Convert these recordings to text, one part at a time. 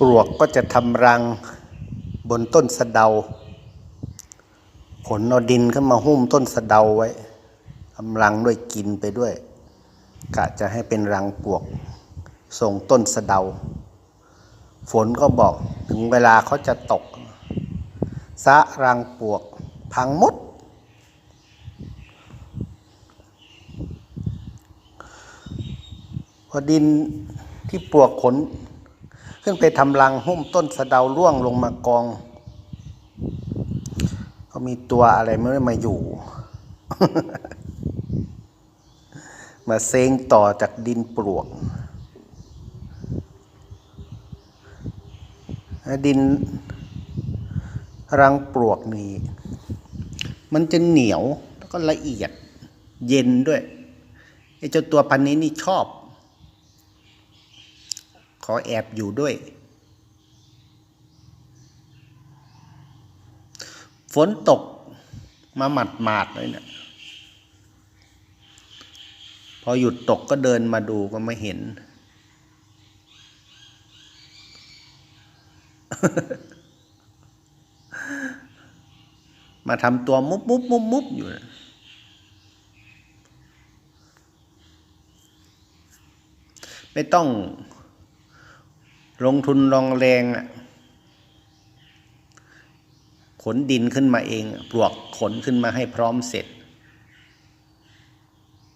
ปลวกก็จะทำรังบนต้นสะเดา ขนเอาดินขึ้นมาหุ้มต้นสะเดาไว้ทำรังด้วยกินไปด้วย กะจะให้เป็นรังปลวกส่งต้นสะเดา ฝนก็บอกถึงเวลาเขาจะตกสะรังปลวกพังมด พอดินที่ปลวกขน ขึ้นไปทำรังหุ้มต้นสะเดาร่วงลงมากอง ก็มีตัวอะไรไม่ได้มาอยู่ มาเซงต่อจากดินปลวก ดินรังปลวกนี่มันจะเหนียวแล้วก็ละเอียดเย็นด้วยไอ้เจ้าตัวพันนี้นี่ชอบ อแอบอยู่ด้วย ฝนตกมาหมัดหมาดๆเลยเนี่ยพอหยุดตกก็เดินมาดูก็ไม่เห็น มาทำตัวมุบมุบมุบมุบอยู่นะไม่ต้อง ลงทุนลองแรงขนดินขึ้นมาเอง ปลวกขนขึ้นมาให้พร้อมเสร็จ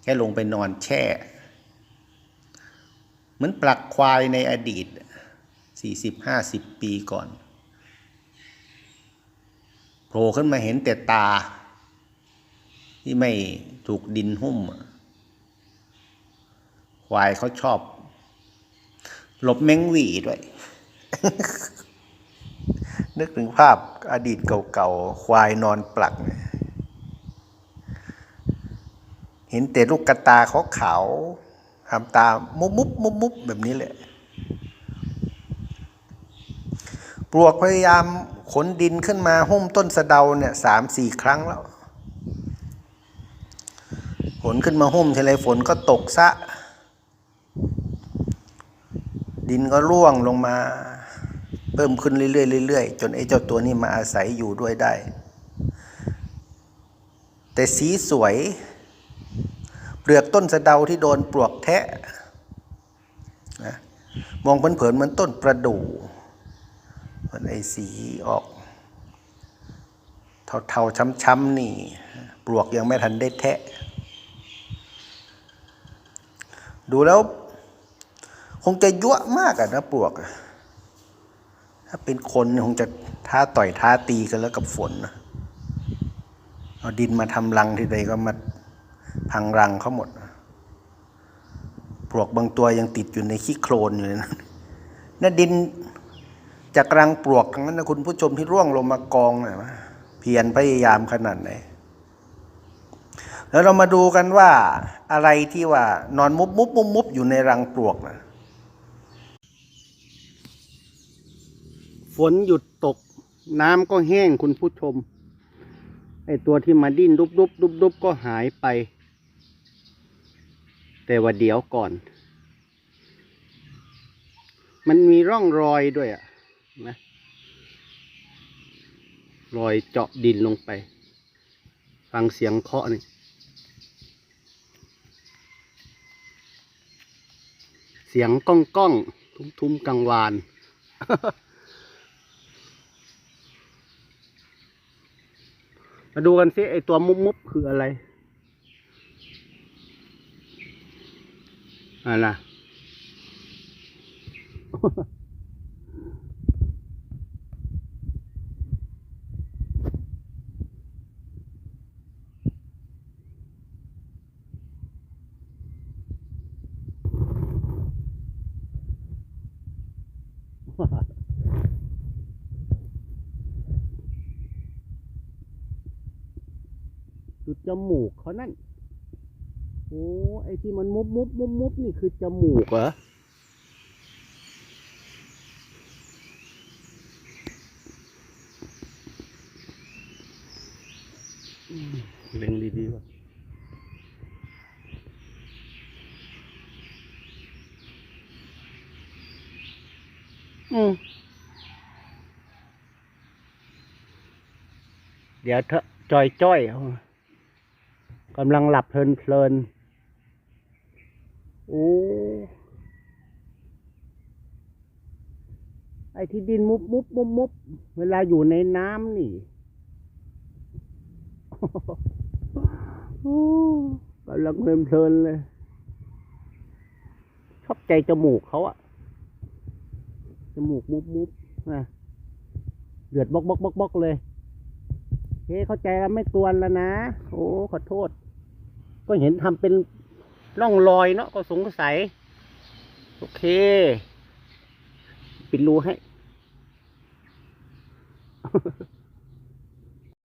แค่ลงไปนอนแช่ เหมือนปลักควายในอดีตสี่สิบห้าสิบปีก่อนโผล่ขึ้นมาเห็นแต่ตา ที่ไม่ถูกดินหุ้ม ควายเขาชอบ หลบแมงหวีด้วย นึกถึงภาพอดีตเก่าๆ ควายนอนปลัก เห็นแต่ลูกกระตาขาวทำตามุบมุบมุบมุบแบบนี้แหละปลวกพยายามขนดินขึ้นมาหุ้มต้นสะเดาเนี่ยสามสี่ครั้งแล้ว ฝนขึ้นมาหุ้มทีไรฝนก็ตกซะ ดินก็ร่วงลงมา เพิ่มขึ้นเรื่อยๆเรื่อยๆจนไอ้เจ้าตัวนี้มาอาศัยอยู่ด้วยได้ แต่สีสวย เปลือกต้นสะเดาที่โดนปลวกแทะนะมองเผินๆเหมือนต้นประดู่มันไอ้สีออก เทาๆช้ำๆนี่ ปลวกยังไม่ทันได้แทะ ดูแล้ว คงจะยั่วมากอะนะปลวก ถ้าเป็นคนคงจะท้าต่อยท้าตีกันแล้วกับฝนนะเอาดินมาทำรังทีใดก็มาพังรังเขาหมด ปลวกบางตัวยังติดอยู่ในขี้โคลนอยู่เลยนะนั่นดินจากรังปลวกทั้งนั้นนะคุณผู้ชมที่ร่วงลงมากองนะเพียรพยายามขนาดไหน แล้วเรามาดูกันว่าอะไรที่ว่านอนมุบมุบมุบมุบอยู่ในรังปลวกนะ ฝนหยุดตก น้ำก็แห้งคุณผู้ชม ไอตัวที่มาดิ้นดุบดุบดุบดุบก็หายไป แต่ว่าเดี๋ยวก่อน มันมีร่องรอยด้วยอะนะรอยเจาะดินลงไป ฟังเสียงเคาะนี่เสียงก้องก้องทุ้มทุ้มๆกังวาน มาดูกันสิไอตัวมุบมุบคืออะไรอะไรนะือจมูกเขานั่น โอ้ไอที่มันมุบมุบมุบมุบนี่คือจมูกเหรอเล็งดีดีว่ะอือเดี๋ยวเถอะจอยจ้อย กำลังหลับเพลินเพลินโอ้ไอ้ที่ดินมุบมุบมุบมุบเวลาอยู่ในน้ำนี่โอ้กำลังเพลินเพลินเลย ชอบใจจมูกเขาอะจมูกมุบมุบนะเดือดบกบกบกบกเลยเฮ้เข้าใจแล้วไม่กวนแล้วนะ โอ้ ขอโทษ ก็เห็นทำเป็นร่องรอยเนาะก็สงสัย โอเค ปิดรูให้